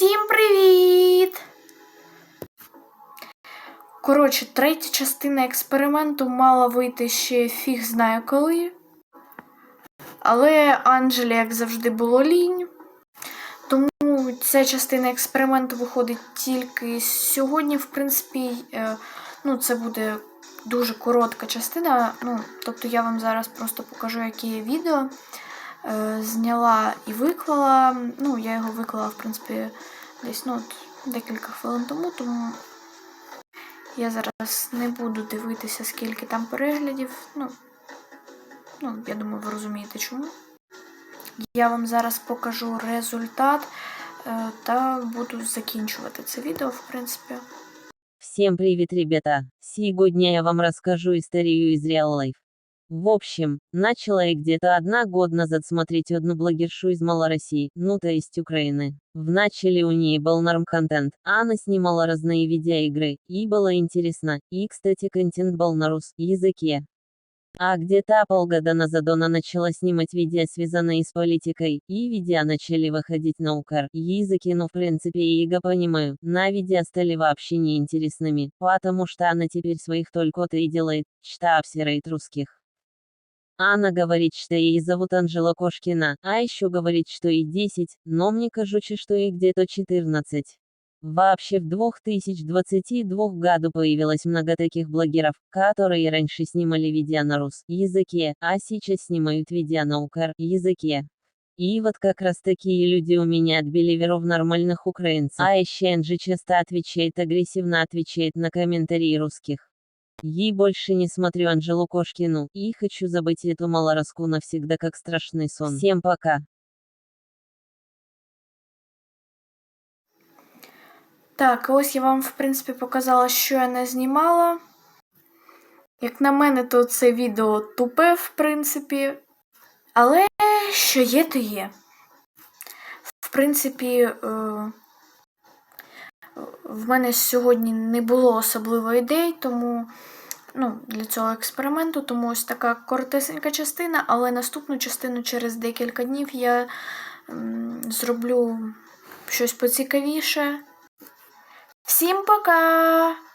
Всім привіт! Коротше, третя частина експерименту мала вийти ще фіг знає коли. Але Анджелі, як завжди, було лінь. Тому ця частина експерименту виходить тільки сьогодні, в принципі, е, ну, це буде дуже коротка частина. Ну, тобто я вам зараз просто покажу, яке є відео. Е, зняла і виклала. Ну, я його виклала, в принципі, десь ну, декілька хвилин тому, тому я зараз не буду дивитися, скільки там переглядів. Ну, ну я думаю, ви розумієте чому. Я вам зараз покажу результат е, та буду закінчувати це відео, в принципі. Всем привет, ребята! Сегодня я вам расскажу историю из Real Life. В общем, начала я где-то одна год назад смотреть одну блогершу из Малороссии, ну то есть Украины. В начале у нее был норм-контент, она снимала разные видеоигры, и было интересно, и кстати контент был на рус языке. А где-то полгода назад она начала снимать видео, связанные с политикой, и видео начали выходить на укр языке, но в принципе я его понимаю, на видео стали вообще неинтересными, потому что она теперь своих только-то и делает, что обсирает русских. Она говорит, что ей зовут Анжела Кошкина, а еще говорит, что ей 10, но мне кажется, что ей где-то 14. Вообще в 2022 году появилось много таких блогеров, которые раньше снимали видео на рус языке, а сейчас снимают видео на укр языке. И вот как раз такие люди у меня отбили веру в нормальных украинцев. А еще Анжи часто отвечает агрессивно отвечает на комментарии русских. Ей больше не смотрю Анжелу Кошкину, и хочу забыть эту малороску навсегда как страшный сон. Всем пока. Так, ось я вам, в принципі, показала, що я не знімала. Як на мене, то це відео тупе, в принципі. Але що є, то є. В принципі, е, в мене сьогодні не було особливо ідей, тому ну, для цього експерименту, тому ось така коротесенька частина, але наступну частину через декілька днів я зроблю щось поцікавіше. Всім пока!